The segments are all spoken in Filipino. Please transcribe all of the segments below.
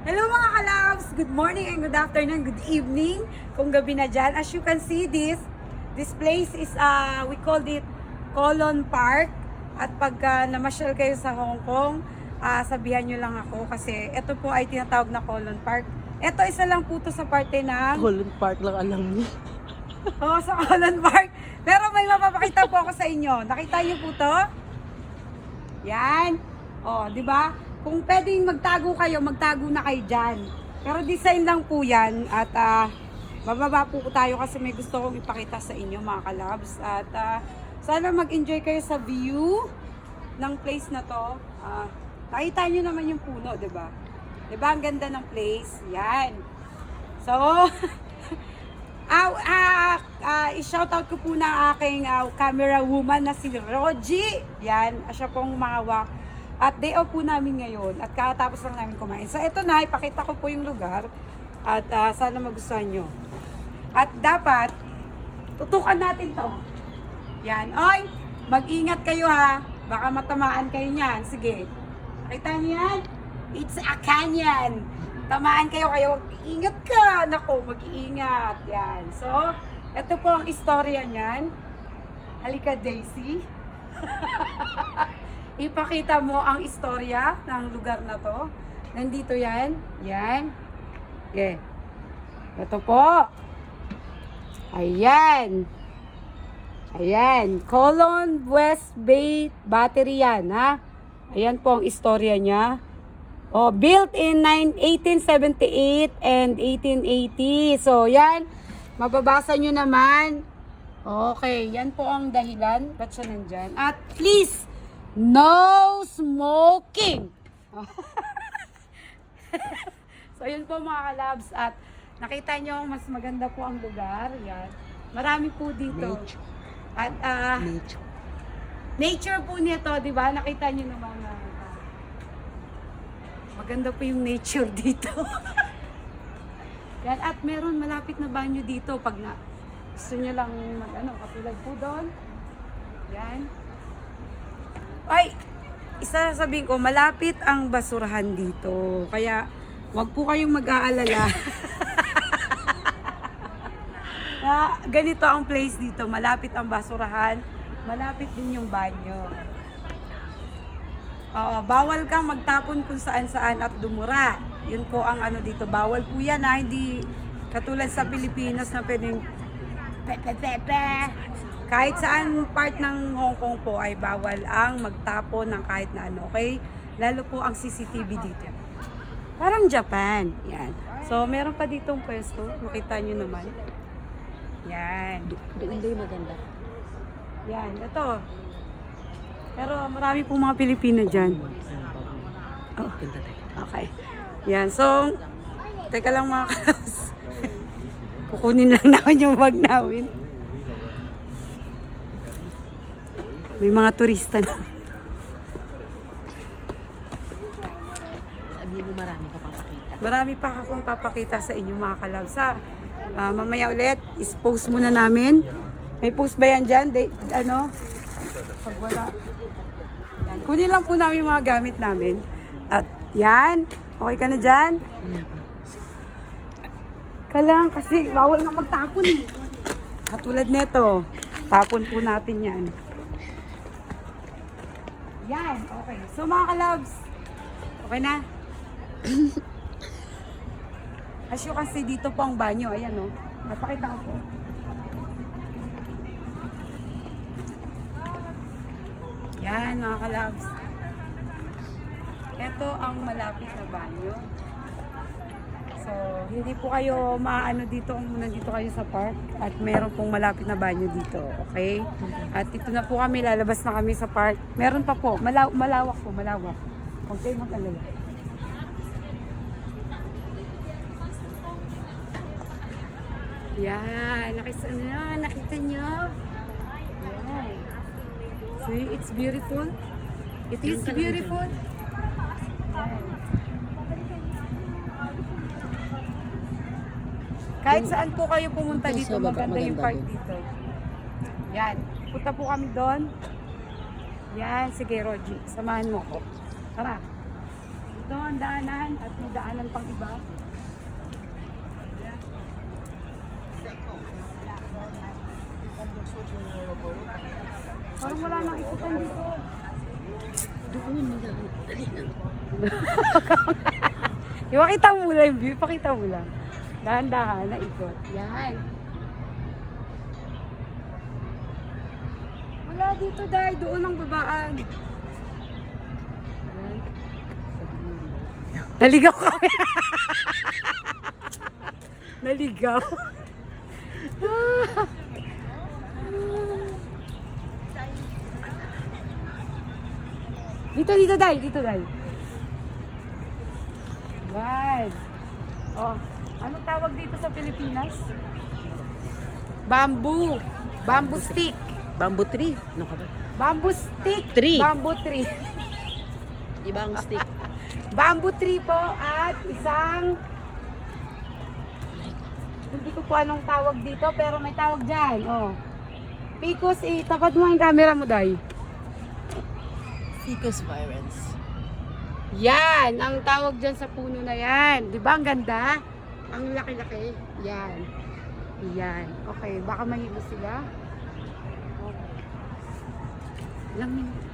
Hello mga kalabs! Good morning and good afternoon, good evening. Kung gabi na dyan. As you can see this, this place is, uh, we called it Colon Park. At pagka namasyal kayo sa Hong Kong, ah, sabihan nyo lang ako kasi ito po ay tinatawag na Colon Park. Ito isa lang po to sa parte ng Holland Park lang alam niya. Oo, sa Colon Park. Pero may mapapakita po ako sa inyo. Nakita niyo po to? Yan. Oh, di ba? Kung pwedeng magtago kayo, magtago na kayo dyan. Pero design lang po yan. At ah, bababa po tayo kasi may gusto kong ipakita sa inyo mga kalabs. At ah, sana mag-enjoy kayo sa view ng place na to. Ah, nakita nyo naman yung puno, di ba? Di ba? Ang ganda ng place. Yan. So, Ah, ah, ah, i-shoutout ko po na aking ah, camera woman na si Roji. Yan, siya pong umawak. At day off po namin ngayon at kakatapos lang namin kumain. So ito na, ipakita ko po yung lugar at ah, sana magustuhan nyo. At dapat, tutukan natin to. Yan. Oy, mag-ingat kayo ha. Baka matamaan kayo niyan. Sige. Nakita niyo yan? It's a canyon. Tamaan kayo kayo. Ingat ka. Nako, mag-iingat. Yan. So, ito po ang istorya niyan. Halika, Daisy. Ipakita mo ang istorya ng lugar na to. Nandito yan. Yan. Okay. Ito po. Ayan. Ayan. Colon West Bay Battery yan, ha? Ayan po ang istorya niya. Oh, built in nine- 1878 and 1880. So, yan. Mababasa nyo naman. Okay, yan po ang dahilan. Ba't siya nandyan? At please, no smoking! so, yun po mga kalabs. At nakita nyo, mas maganda po ang lugar. Yan. Marami po dito. Nature. At ah, Nature. nature po nito, di ba? Nakita nyo naman na ah, maganda po yung nature dito. Yan, at meron malapit na banyo dito pag na gusto nyo lang mag ano, katulad po doon. Yan. Ay, isa sabihin ko, malapit ang basurahan dito. Kaya, wag po kayong mag-aalala. na ganito ang place dito. Malapit ang basurahan. Malapit din yung banyo. Oo, bawal kang magtapon kung saan-saan at dumura. Yun po ang ano dito. Bawal po yan ha. Hindi katulad sa Pilipinas na pwedeng pepe pepe. Kahit saan part ng Hong Kong po ay bawal ang magtapon ng kahit na ano. Okay? Lalo po ang CCTV dito. Parang Japan. Yan. So, meron pa ditong pwesto. Makita nyo naman. Yan. Doon din maganda. Yan. Ito. Pero marami pong mga Pilipino dyan. Oh. Okay. Yan. So, teka lang mga kalas. Kukunin lang namin yung bag namin. May mga turista na. Sabi mo marami ka papakita. Marami pa akong papakita sa inyo mga kalabs. Ha? Ah, mamaya ulit, is-post muna namin. May post ba yan dyan? De, ano? Pag wala. Yan. Kunin lang po namin mga gamit namin. At yan. Okay ka na dyan? Ka lang, kasi bawal nga magtapon eh. Katulad nito. Tapon po natin yan. Yan, okay. So mga kalabs, okay na? As you can see, dito po ang banyo. Ayan, o. Oh. Napakita ko po. Yan, mga kalabs. Ito ang malapit na banyo. So, hindi po kayo maano dito kung nandito kayo sa park at meron pong malapit na banyo dito, okay? At ito na po kami, lalabas na kami sa park. Meron pa po, malaw malawak po, malawak. Huwag kayo mag-alala. Yan, nakita nyo, nakita nyo. Yan. See, it's beautiful. It is beautiful. Kahit saan po kayo pumunta Ito, dito, baba, maganda yung park dito. Yan. Punta po kami doon. Yan, sige Roji, samahan mo ko. Tara. Ito ang daanan at may daanan pang iba. Parang wala nang ikutan dito. Doon. Dali na. Ipakita mo lang yung view, pakita mo lang. Dahan-dahan na ikot. Yan. Wala dito dahil doon ang babaan. Naligaw kami. Naligaw. dito, dito, Dai. Dito, Dai. Yan. Oh, anong tawag dito sa Pilipinas? Bamboo. Bamboo stick. Bamboo tree. Ano ka ba? Bamboo stick. Tree. Bamboo tree. Ibang stick. Bamboo tree po at isang hindi ko po anong tawag dito pero may tawag dyan. Oh. Picos, eh, tapat mo ang camera mo, Day. Ficus virens. Yan, ang tawag dyan sa puno na yan. Di ba ang ganda? Ang laki-laki. Yan. Yan. Okay, baka mahilo sila. Okay. Ilang minuto.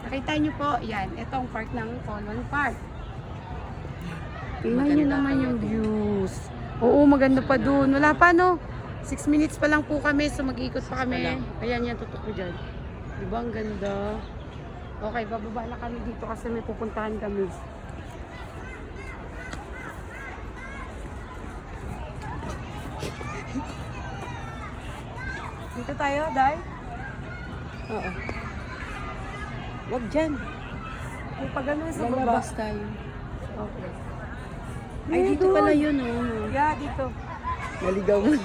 Nakita nyo po, yan. Ito ang park ng Common Park. Tingnan nyo naman yung views. Oo, maganda pa dun. Wala pa, no? Six minutes pa lang po kami, so mag-iikot pa kami. lang. Ayan, yan, tutok ko dyan. Di ba ang ganda? Okay, bababa na kami dito kasi may pupuntahan kami. Dito tayo, Day. Oo. Wag dyan. Kung pag ganun sa baba. Lalabas tayo. Okay. Ay, dito pala yun, oh. Yeah, dito. Naligaw mo.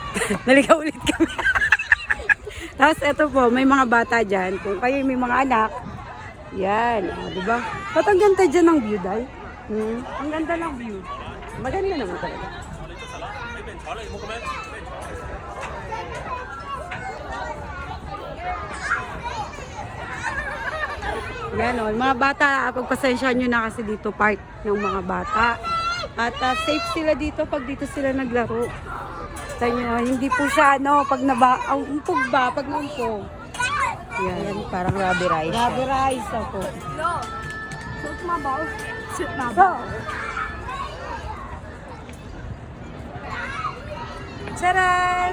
Naligaw ulit kami. Tapos eto po, may mga bata dyan. Kung kayo may mga anak, yan. O, di ba? Ba't ang ganda dyan ng view, Day? Hmm? Ang ganda ng view. Maganda naman talaga. Yan o, mga bata, pagpasensya nyo na kasi dito park ng mga bata. At ah, safe sila dito pag dito sila naglaro. Sa hindi po siya ano, pag naba, ang umpog ba, pag naumpog. Yan. Ayan, parang rubber rice. Grabe rice ako. Suot mabaw. Suot mabaw. Charan!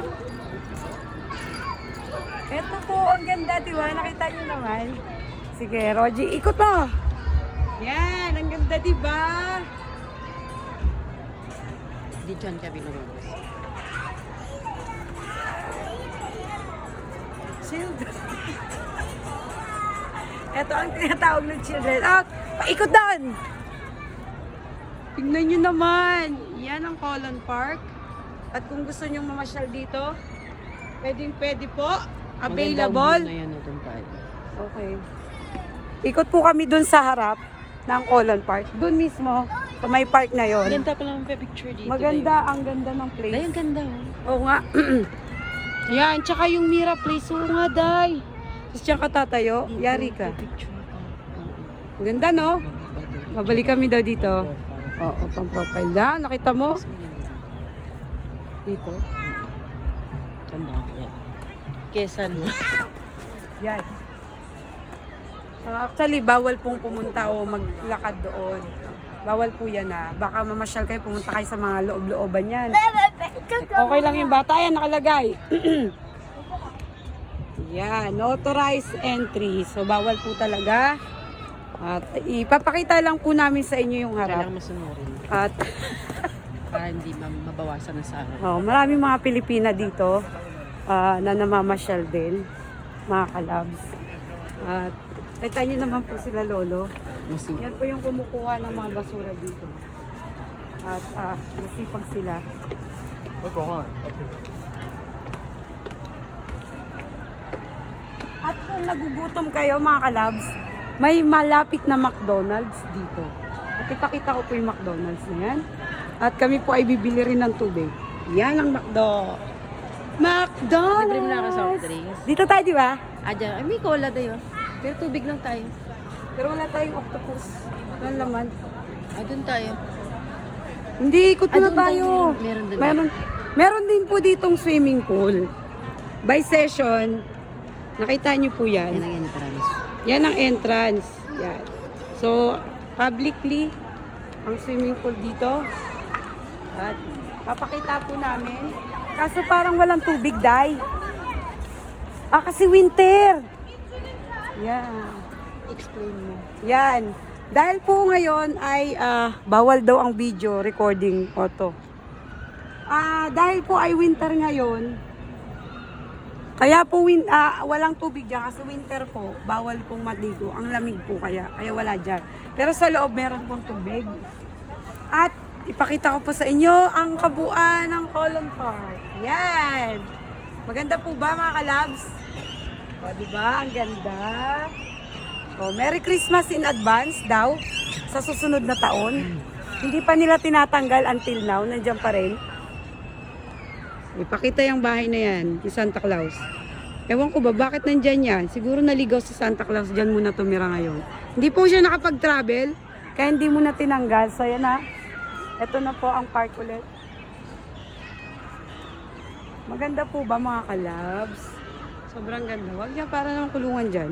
Ito po, ang ganda, di ba? Nakita niyo naman. Sige, Roji, ikot mo. Yan, ang ganda, di ba? Di dyan kami lumabas. Children. Ito ang tinatawag ng children. Ah, paikot doon! Tingnan nyo naman. Yan ang Colon Park. At kung gusto nyo mamasyal dito, pwedeng pwede po. Available. Maganda ang view na yan, oh, doon tayo. Okay. Ikot po kami dun sa harap ng Colon Park. Dun mismo, sa may park na yon. Maganda pala ang picture dito. Maganda, ang ganda ng Day, place. ang ganda, oh. Oo nga. Yan, tsaka yung Mira Place. Oo nga, day. Tapos diyan ka tatayo, yari ka. Ganda, no? Babalik kami daw dito. Oo, pang profile na. Nakita mo? Dito. Ganda. Quezon mo. Yan. Ah, actually, bawal pong pumunta o maglakad doon. Bawal po yan na. Baka mamasyal kayo, pumunta kayo sa mga loob-looban yan. Okay lang yung bata. Yan, nakalagay. yan, authorized entry. So, bawal po talaga. At ipapakita lang po namin sa inyo yung harap. Kailangan masunurin. At Para hindi ma- mabawasan na sa harap. oh, maraming mga Pilipina dito ah, na namamasyal din, mga kalabs. At kita nyo naman po sila lolo. Yan po yung kumukuha ng mga basura dito. At ah, masipag sila. At kung nagugutom kayo mga kalabs, may malapit na McDonald's dito. At ipakita ko po yung McDonald's na yan. At kami po ay bibili rin ng tubig. Yan ang McDo. McDonald's! Libre mo na ako soft drinks. Dito tayo, di ba? Ah, dyan. Ay, may cola tayo. Pero tubig lang tayo. Pero wala tayong octopus. Ano laman? Ah, doon tayo. Hindi, ikot Ah, na doon tayo. tayo. Meron din. Meron, meron din po ditong swimming pool. By session. Nakita niyo po Yan yan. ang promise. Yan ang entrance. Yan. So, publicly, ang swimming pool dito. At papakita po namin. Kaso parang walang tubig, Day. Ah, kasi winter. Yan. Explain mo. Yan. Dahil po ngayon ay ah, bawal daw ang video recording auto. Ah, dahil po ay winter ngayon, kaya po win, ah, walang tubig dyan kasi winter po, bawal pong maligo. Ang lamig po kaya, kaya wala dyan. Pero sa loob meron pong tubig. At ipakita ko po sa inyo ang kabuuan ng Colon Park. Yan! Maganda po ba mga kalabs? O, di? Ang ganda. O, Merry Christmas in advance daw sa susunod na taon. Hindi pa nila tinatanggal until now. Nandiyan pa rin. Ipakita yung bahay na yan, ni Santa Claus. Ewan ko ba, bakit nandyan yan? Siguro naligaw si Santa Claus, dyan muna tumira ngayon. Hindi po siya nakapag-travel, kaya hindi muna tinanggal. So yan na, ito na po ang park ulit. Maganda po ba mga kalabs? Sobrang ganda. Huwag niya para naman kulungan dyan.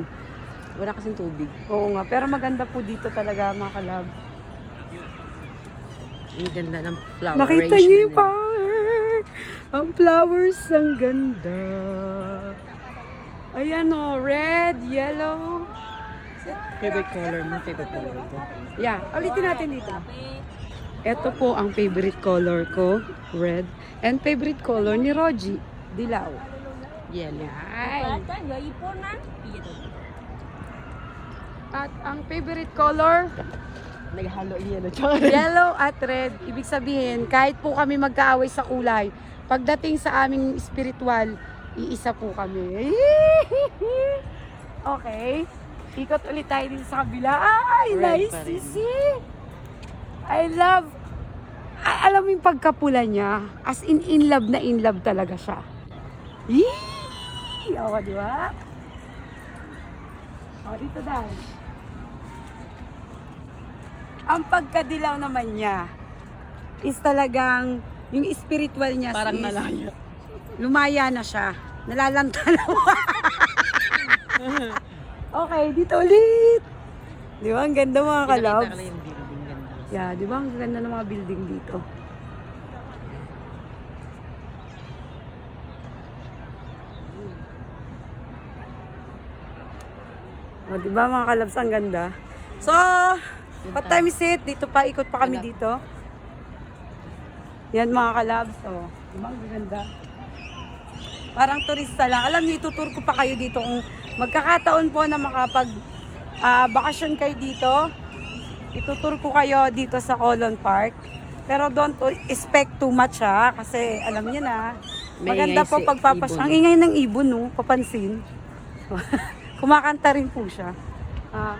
Wala kasing tubig. Oo nga, pero maganda po dito talaga mga kalab. Ang ganda ng flower Nakita niyo yung park! Ang flowers, ang ganda. Ayan o, red, yellow. Favorite color mo, favorite color ko. Yeah, ulitin natin dito. Ito po ang favorite color ko, red. And favorite color ni Roji, dilaw. Yellow. Ay. At ang favorite color, Naghalo yellow. Yellow at red, ibig sabihin, kahit po kami magkaaway sa kulay, pagdating sa aming spiritual, iisa po kami. okay. Ikot ulit tayo dito sa kabila. Ay, Red nice to see. I love, ay, alam mo yung pagkapula niya, as in in love na in love talaga siya. Yee! Oo, di ba? O, dito dahil. Ang pagkadilaw naman niya is talagang yung spiritual niya parang is, nalaya. lumaya na siya. Nalalanta na. okay, dito ulit. Di ba? Ang ganda mga kalabs. Yeah, di ba? Ang ganda ng mga building dito. O, di ba mga kalabs, ang ganda. So, what time is it? Dito pa, ikot pa kami dito. Yan mga kalabs. O, di ba? Ang ganda. Parang turista lang. Alam niyo, itutur ko pa kayo dito kung magkakataon po na makapag ah, bakasyon kayo dito. Itutur ko kayo dito sa Colon Park. Pero don't expect too much ha, kasi alam niyo na. Maganda po pagpapas. Ang ingay ng ibon, no? Papansin. Kumakanta rin po siya. Ah,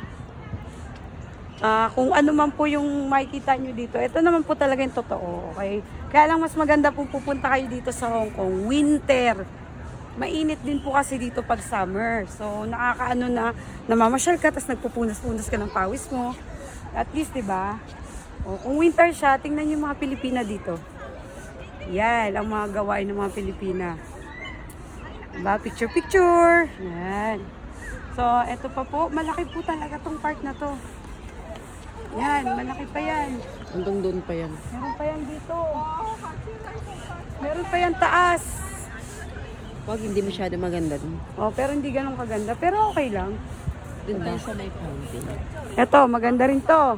ah, kung ano man po yung makikita nyo dito, ito naman po talaga yung totoo, okay? Kaya lang mas maganda po pupunta kayo dito sa Hong Kong, winter. Mainit din po kasi dito pag summer. So, nakakaano na, namamasyal ka, tapos nagpupunas-punas ka ng pawis mo. At least, di ba? O, kung winter siya, tingnan yung mga Pilipina dito. Yan, ang mga gawain ng mga Pilipina. Diba? Picture, picture. Yan. So, eto pa po. Malaki po talaga tong park na to. Yan, malaki pa yan. Hanggang doon pa yan. Meron pa yan dito. Meron pa yan taas. Wag, hindi masyado maganda dun. Oh, pero hindi ganun kaganda. Pero okay lang. Doon tayo sa may fountain. Eto, maganda rin to.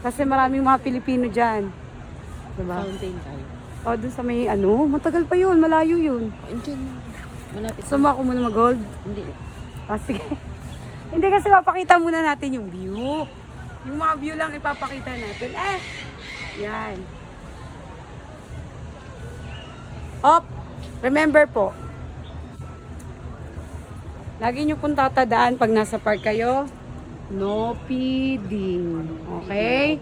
Kasi maraming mga Pilipino dyan. Diba? Fountain tayo. O, dun sa may ano, matagal pa yun, malayo yun. Andiyan. Malapit. Suma ako muna mag-gold. Hindi. Ah, sige. Hindi kasi papakita muna natin yung view. Yung mga view lang ipapakita natin. Eh, yan. Op, remember po. Lagi nyo pong tatadaan pag nasa park kayo. No feeding. Okay?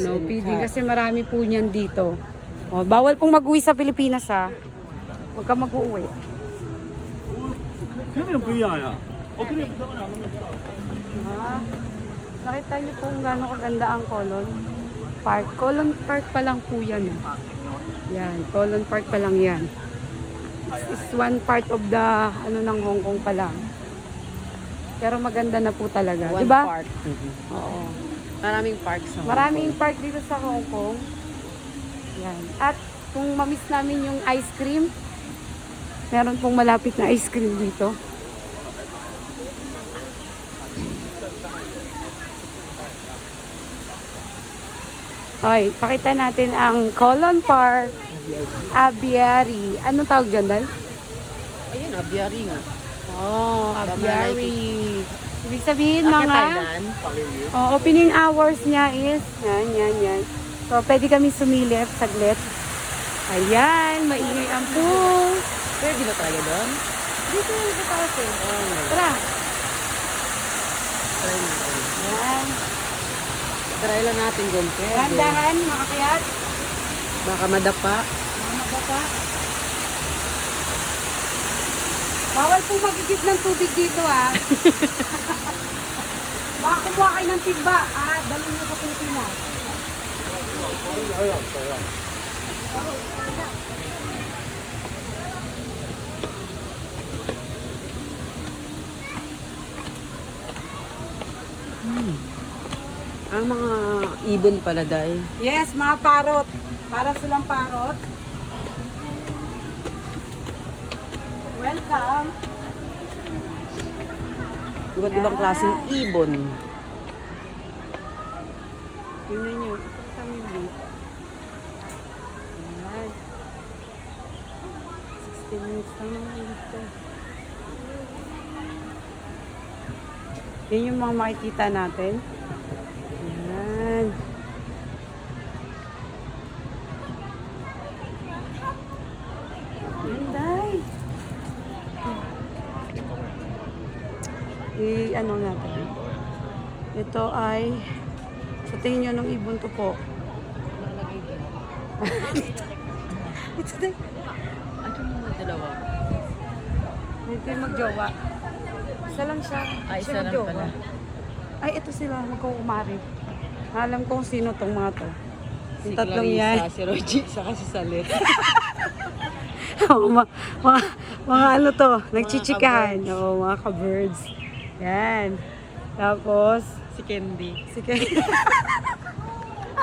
No feeding kasi marami po niyan dito. O, bawal pong mag-uwi sa Pilipinas ha. Huwag ka mag-uwi. Kaya yung piyaya. Ha? Nakita niyo kung gano'ng kaganda ang Colon Park. Colon Park pa lang po yan. Eh. Yan, Colon Park pa lang yan. This is one part of the ano ng Hong Kong pa lang. Pero maganda na po talaga. One diba? park. Mm-hmm. Oo. Maraming park sa Hong Maraming Kong. park dito sa Hong Kong. Yan. At kung mamiss namin yung ice cream, meron pong malapit na ice cream dito. Okay, pakita natin ang Colon Park Aviary. Anong tawag dyan, Dal? Ayun, abiary nga. Oh, aviary. Ibig sabihin, mga... Oh, opening hours niya is, yan, yan, yan. So, pwede kami sumilip saglit. Ayan, maingay ang pool. Pwede ba talaga doon? Dito yung dito kasi. Oo. Tara. Try natin. Try lang natin kung pwede. Dahan-dahan, makakayat. Baka madapa. Mga pa. Bawal po magigib ng tubig dito, ah. Baka kumuha kayo ng tigba, ah. Dalhin nyo sa Pilipinas. Ang mga ibon pala dahil. Yes, mga parot. Para silang parot. Welcome. Iba't ibang klaseng ibon. Tingnan nyo. Kami dito. Ayan. 16 minutes lang naman dito. Yan yung mga makikita natin. Ayan. Ayan, day. I, ano natin. Ito ay sa tingin nyo ng ibon to po. Ito din. Ano mga dalawa? Hindi magjowa. Isa lang siya. Siya isa lang pala. Ay, ito sila. Magkukumari. Alam kong sino tong mga to. Si Yung tatlong Clarissa, yan. si Rogie, saka si Salit. mga, mga, mga ano to, nagchichikahan. Oo, mga ka-birds. Yan. Tapos, si Candy. sige.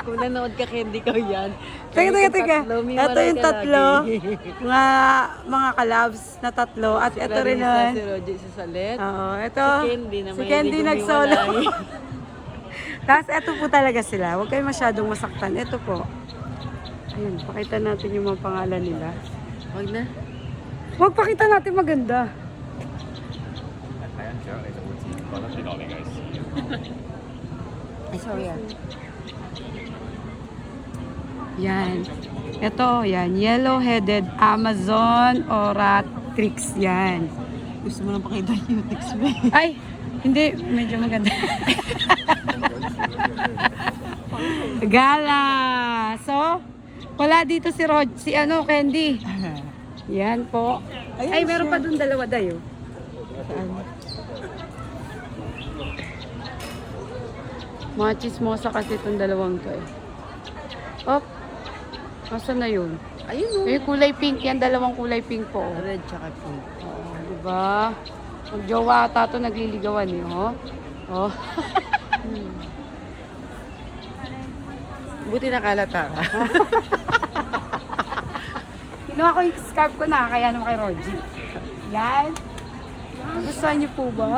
Kung nanood ka, Candy, ka yan. Teka, teka, teka. Ito yung tatlo. mga, mga kalabs na tatlo. At Si ito rin naman. si Rogie, si Salit. Oo, ito. Si Candy na Si Candy nag-solo. Tapos eto po talaga sila. Huwag kayo masyadong masaktan. Ito po. Ayun, pakita natin yung mga pangalan nila. Wag na. Huwag pakita natin maganda. Ay, sorry. Yan. Ito, yan. Yellow-headed Amazon Oratrix. Yan. Gusto mo nang pakita yung text mo. Ay, hindi. Medyo maganda. Gala. So, wala dito si Rod, si ano, Candy. Yan po. Ay, meron pa dun dalawa dayo. Mga chismosa kasi itong dalawang to eh. Op. Nasaan na yun? Ayun Eh, kulay pink. Yan, dalawang kulay pink po. oh. Red tsaka pink. Oo, di ba? Ang jowa ata to nagliligawan eh, oh. Oh. Buti nakalata ka. Kinuha ko yung scarf ko na, kaya naman kay Rogie. Yan. Gustuhan niyo po ba?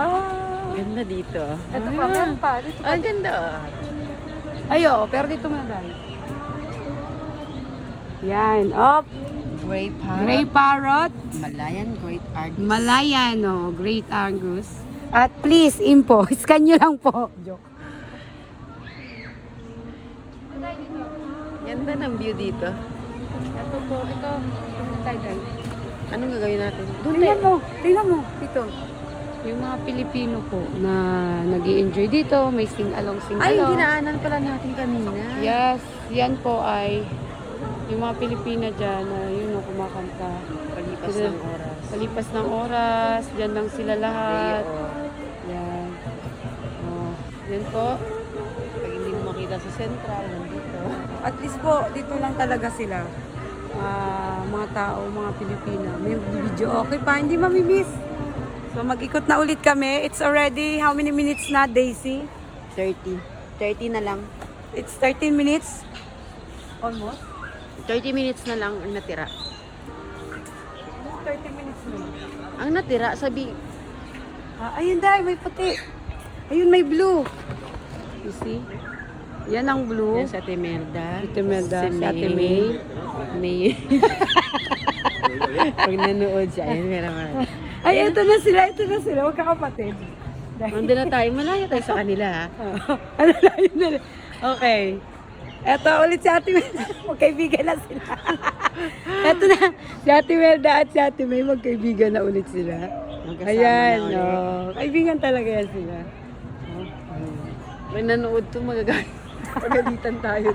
Ganda dito. Ito pa, meron pa. Dito pa. Ah, ganda. ah. Ayo, pero dito muna dahil. Yan, up. Great parrot. Gray parrot. Malayan Great Argus. Malayan, no? Great Angus. At please, info. Scan nyo lang po. Joke. Ganda ng view dito. Ito po, ito. Ito tayo dahil. Anong gagawin natin? Doon Tingnan mo, tingnan mo, dito. Yung mga Pilipino po na nag enjoy dito, may sing-along, Ay, sing-along. dinaanan pala natin kanina. Yes, yan po ay yung mga Pilipina dyan na yun o kumakanta. Palipas Sila- ng oras. Palipas ng oras, dyan lang sila lahat. Yan. Oh. Yan po. Pag hindi mo makita sa central, nandito. At least po, dito lang talaga sila. Ah, mga tao, mga Pilipino. May video okay pa, hindi mamimiss. So mag-ikot na ulit kami. It's already how many minutes na, Daisy? 30. 30 na lang. It's 13 minutes. Almost. 30 minutes na lang ang natira. 30 minutes na. Ang natira, sabi, Ah, ayun dahil, may puti. Ayun, may blue. You see? Yan ang blue. yan sa Timelda. Si Timelda, si si Ate May. May. Pag nanood siya, ayun, meron ka. Ay, ito na sila, ito na sila. Huwag kakapatid. Nandun na tayo, malayo tayo sa kanila ha. ano yun na Okay. Eto ulit si Ate Melda. Magkaibigan na sila. Eto na. Si Ate Melda at si Ate May magkaibigan na ulit sila. Magkasama Ayan. na ulit. Oh. Kaibigan talaga yan sila. Pag nanood to, magagalit. Pagalitan tayo.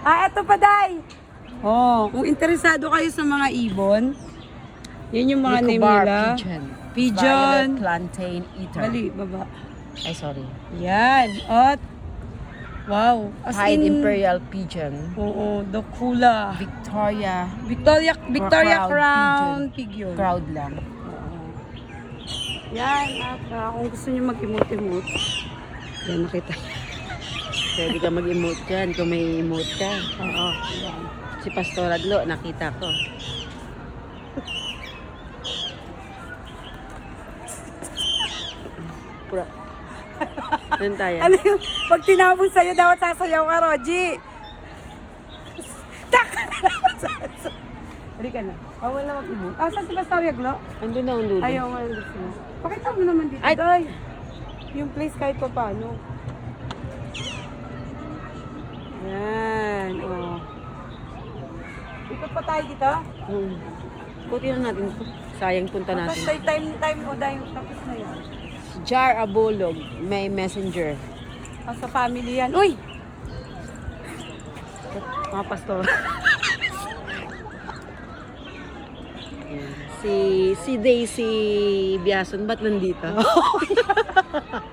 Ah, eto pa, Day. Oh, kung interesado kayo sa mga ibon, yun yung mga name Nicobar nila. Pigeon. Pigeon. Violet plantain eater. Mali, baba. Ay, sorry. Yan. At, wow. As Pied in, Imperial Pigeon. Oo, Dokula. Victoria. Victoria Victoria Crown Crown Pigeon. Proud lang. Yan, at ah, kung gusto niyo mag-emote-emote, yan nakita niyo. Pwede ka mag-emote dyan kung may emote ka. Oo, yan. Si Pastor Adlo, nakita ko. Ano tayo? Ano yung, pag tinapon sa'yo, dapat sasayaw ka, Roji. Tak! Halika na. Bawal na mag-emote. Ah, saan si Pastor Yaglo? Andun na ang dulo. Ayaw nga yung gusto mo. Pakita mo naman dito, Ay! Day. Yung place kahit pa paano. Yan, oh. Ikot pa tayo dito? Hmm. Buti na natin. Sayang punta Tapos natin. tayo time, time mo dahil tapos na yan. Jar Abulog, may messenger. Ah, sa family yan. Uy! Mga pastor. Si si Daisy Biason, ba't nandito?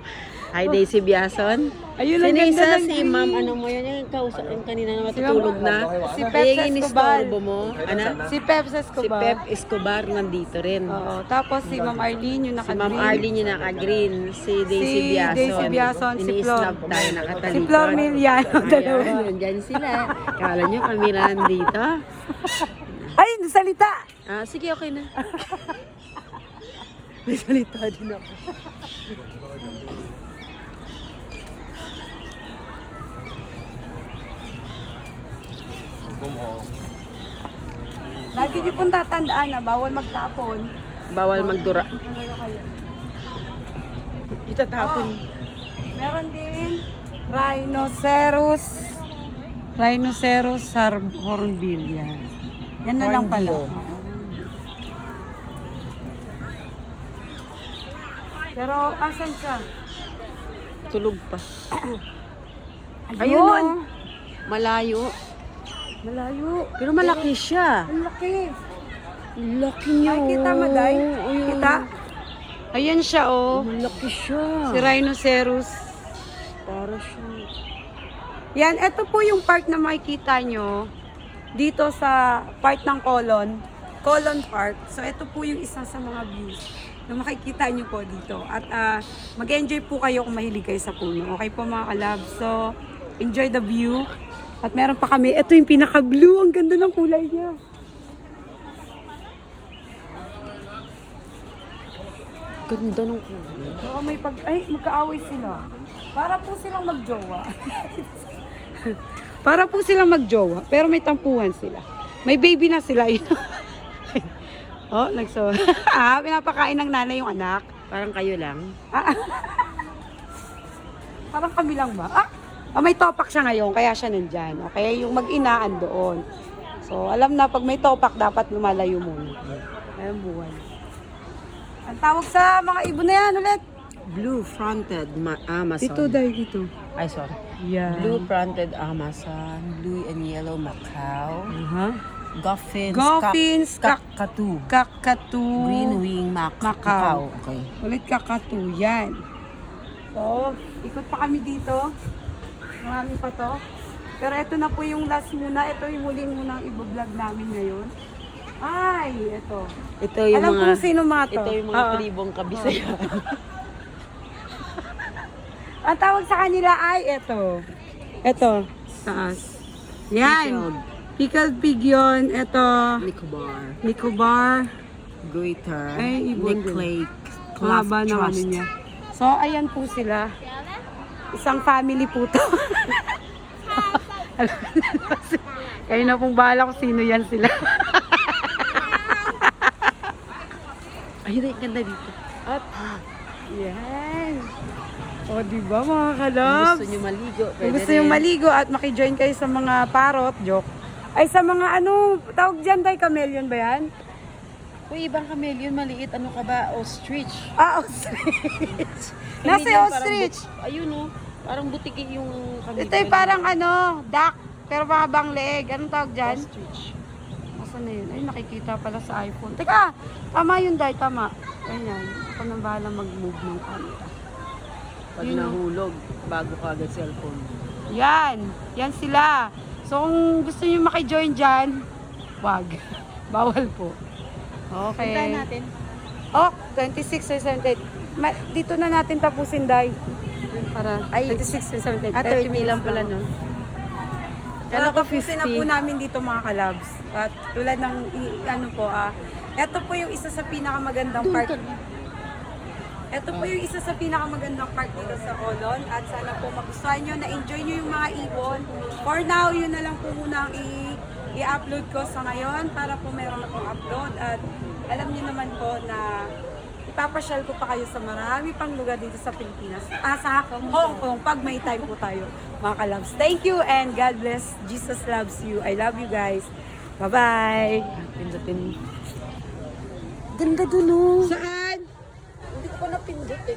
Hi Daisy Biason. Ayun, si ang ganda Nisa, ng si green. ma'am, ano mo yun, yung, kausap, yung kanina na matutulog na. Si Ay, Peps yung Escobar. inistorbo mo. Ano? Si Peps Si Escobar. Pep Escobar nandito rin. Oo. Tapos si Ma'am Arlene, yung Si naka-green. Ma'am Arlene yung naka-green. Si Daisy Si Biason. Daisy Biason, si Flor. Ini-snap tayo nakatalikod. Si Flor Miliano, dalawa. Ayan, nandyan sila. Kala nyo kami na nandito. Ay, salita! Ah, sige, okay na. May salita din ako. Lagi niyo pong tatandaan na bawal magtapon. Bawal magdura. Itatapon. Meron din rhinoceros. Rhinoceros hornbill yan. Yan na lang pala. Pero asan siya? Tulog pa. Ayun! Ayun, oh. Malayo. Malayo. Pero malaki siya. Ang laki. Laki niya. Ay, kita mo, Day? Ayun. Kita? Ayan siya, oh. Malaki siya. Si Rhinoceros. Para siya. Yan, ito po yung part na makikita nyo dito sa part ng Colon. Colon Park. So, ito po yung isa sa mga views na makikita nyo po dito. At ah, mag-enjoy po kayo kung mahilig kayo sa puno. Okay po mga kalab. So, enjoy the view. At meron pa kami, ito yung pinaka-blue. Ang ganda ng kulay niya. Ganda ng kulay. Oo, may pag... Ay, magkaaway sila. Para po silang magjowa. Para po silang magjowa, pero may tampuhan sila. May baby na sila. oh, nagso. ah, pinapakain ng nanay yung anak. Parang kayo lang. Parang kami lang ba? Ah, ah, may topak siya ngayon, kaya siya nandyan. O, kaya yung mag-inaan doon. So, alam na, pag may topak, dapat lumalayo muna. Ayan buwan. Ang tawag sa mga ibon na yan ulit. Blue-fronted ma- Amazon. Dito, dahil dito. Ay, sorry. Yeah. Blue-fronted Amazon, blue and yellow macaw, Uh-huh. Goffins, Goffins, kak- kakatu, Kakatu. green wing mac Macaw. macaw. Okay. Ulit kakatu. Yan. Oh, ikot pa kami dito. Marami pa to. Pero ito na po yung last muna. Ito yung huling munang i-vlog namin ngayon. Ay, ito. Ito yung Alam mga... kong sino mga to. Ito yung mga Oo. tribong kabisaya. Ang tawag sa kanila ay ito. Ito. Taas. Yan. Pickled pig yun. Ito. Nicobar. Nicobar. Goiter. Ay, ibon Nick. Mahaba ng ano niya. So, ayan po sila. Isang family po to. Kayo na pong bahala kung sino yan sila. Ay, hindi, ganda dito. At, yan. O, di ba mga Kung kalabs? gusto nyo maligo, Kung gusto rin. maligo at makijoin kayo sa mga parot, joke. Ay, sa mga ano, tawag dyan tayo, chameleon ba yan? Uy, ibang chameleon, maliit. Ano ka ba? Ostrich. Ah, ostrich. Nasa lang, parang ostrich. but- Ayun oh. Parang butiki yung chameleon. Ito yung parang ano, duck. Pero mahabang leg. Anong tawag dyan? Ostrich. Asan na yun? Ay, nakikita pala sa iPhone. Teka, tama yun, Day. Tama. Ayan. Ako nang bahala mag-move ng camera. Pag Yun, oh. nahulog, bago ka agad cellphone. Yan. Yan sila. So, kung gusto nyo makijoin dyan, wag. Bawal po. Okay. Puntahan natin. Oh, 26 or 78. Ma- dito na natin tapusin, Day. Para Ay, 26 or 78. Ah, 30 lang pala, no? Kala Kala ko ko 50 na po 50. namin dito mga kalabs. At tulad ng i- ano po ah, ito po yung isa sa pinakamagandang part. Ito po yung isa sa pinakamagandang part dito sa Olon at sana po magustuhan nyo, na-enjoy nyo yung mga ibon. For now, yun na lang po muna ang i- i-upload ko sa ngayon para po meron akong upload at alam niyo naman po na ipapasyal ko pa kayo sa marami pang lugar dito sa Pilipinas. Ah, sa Hong Kong, pag may time po tayo, mga kalabs. Thank you and God bless. Jesus loves you. I love you guys. Bye-bye. Pindutin. Ganda dun oh. Saan? Hindi ko pa napindot eh.